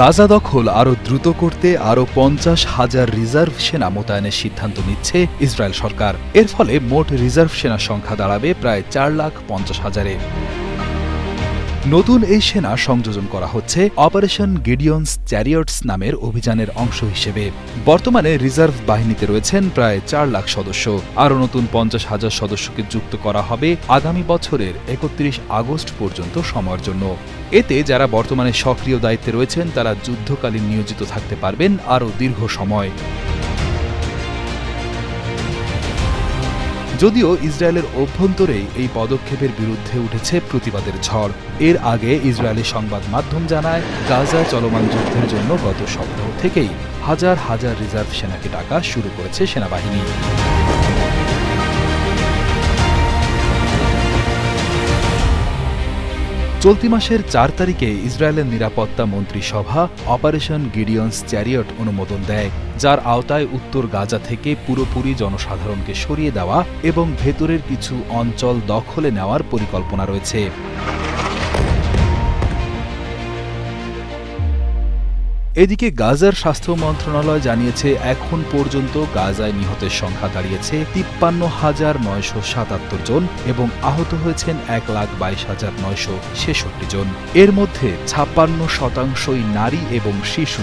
গাজা দখল আরও দ্রুত করতে আরও পঞ্চাশ হাজার রিজার্ভ সেনা মোতায়েনের সিদ্ধান্ত নিচ্ছে ইসরায়েল সরকার। এর ফলে মোট রিজার্ভ সেনা সংখ্যা দাঁড়াবে প্রায় চার লাখ পঞ্চাশ হাজারে। নতুন এই সেনা সংযোজন করা হচ্ছে অপারেশন গিডিয়ন্স চ্যারিয়টস নামের অভিযানের অংশ হিসেবে। বর্তমানে রিজার্ভ বাহিনীতে রয়েছেন প্রায় চার লাখ সদস্য। আরও নতুন পঞ্চাশ হাজার সদস্যকে যুক্ত করা হবে আগামী বছরের একত্রিশ আগস্ট পর্যন্ত সময়ের জন্য। এতে যারা বর্তমানে সক্রিয় দায়িত্বে রয়েছেন, তারা যুদ্ধকালীন নিয়োজিত থাকতে পারবেন আরও দীর্ঘ সময়। যদিও ইসরায়েলের অভ্যন্তরেই এই পদক্ষেপের বিরুদ্ধে উঠেছে প্রতিবাদের ঝড়। এর আগে ইসরায়েলি সংবাদ মাধ্যম জানায়, গাজা চলমান যুদ্ধের জন্য গত সপ্তাহ থেকেই হাজার হাজার রিজার্ভ সেনাকে ডাকা শুরু করেছে সেনাবাহিনী। চলতি মাসের চার তারিখে ইসরায়েলের নিরাপত্তা মন্ত্রী সভা অপারেশন গিডিয়ন্স চ্যারিয়ট অনুমোদন দেয়, যার আওতায় উত্তর গাজা থেকে পুরোপুরি জনসাধারণকে সরিয়ে দেওয়া এবং ভেতরের কিছু অঞ্চল দখলে নেওয়ার পরিকল্পনা রয়েছে। এদিকে গাজার স্বাস্থ্য মন্ত্রণালয় জানিয়েছে, এখন পর্যন্ত গাজায় নিহতের সংখ্যা দাঁড়িয়েছে তিপ্পান্ন হাজার নয়শো সাতাত্তর জন এবং আহত হয়েছেন এক লাখ বাইশ হাজার নয়শো ছেষট্টি জন। এর মধ্যে ছাপ্পান্ন শতাংশই নারী এবং শিশু।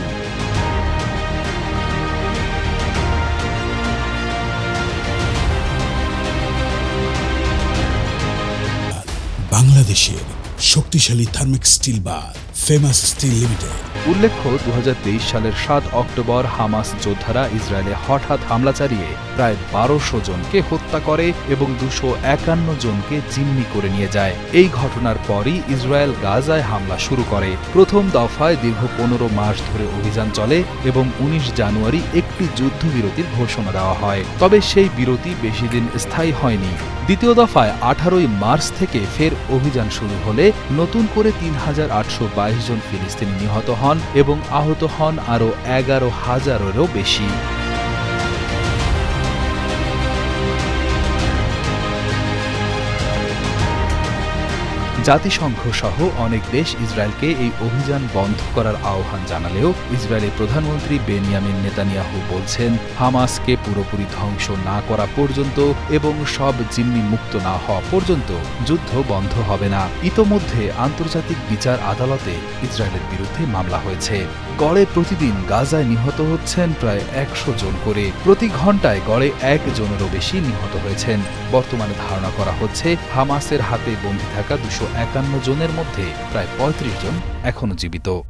বাংলাদেশের শক্তিশালী thermic steel bar famous steel limited উল্লেখ্য দু হাজার তেইশ সালের সাত অক্টোবর হামাস যোদ্ধারা ইসরায়েলে হঠাৎ হামলা চালিয়ে প্রায় বারোশো জনকে হত্যা করে এবং দুশো একান্ন জনকে জিম্মি করে নিয়ে যায়। এই ঘটনার পরই ইসরায়েল গাজায় হামলা শুরু করে। প্রথম দফায় দীর্ঘ পনেরো মাস ধরে অভিযান চলে এবং উনিশ জানুয়ারি একটি যুদ্ধবিরতির ঘোষণা দেওয়া হয়। তবে সেই বিরতি বেশি দিন স্থায়ী হয়নি। দ্বিতীয় দফায় আঠারোই মার্চ থেকে ফের অভিযান শুরু হলে নতুন করে তিন হাজার আটশো বাইশ জন ফিলিস্তিনি নিহত হন এবং আহত হন আরও এগারো হাজারেরও বেশি। জাতিসংঘ সহ অনেক দেশ ইসরায়েলকে এই অভিযান বন্ধ করার আহ্বান জানালেও ইসরায়েলের প্রধানমন্ত্রী বেনিয়ামিন নেতানিয়াহু বলছেন, হামাসকে পুরোপুরি ধ্বংস না করা পর্যন্ত এবং সব জিম্মি মুক্ত না হওয়া পর্যন্ত যুদ্ধ বন্ধ হবে না। ইতোমধ্যে আন্তর্জাতিক বিচার আদালতে ইসরায়েলের বিরুদ্ধে মামলা হয়েছে। গড়ে প্রতিদিন গাজায় নিহত হচ্ছেন প্রায় একশো জন করে। প্রতি ঘন্টায় গড়ে এক জনেরও বেশি নিহত হয়েছেন। বর্তমানে ধারণা করা হচ্ছে, হামাসের হাতে বন্দী থাকা দুশো একান্ন জনের মধ্যে প্রায় পঁয়ত্রিশ জন এখনও জীবিত।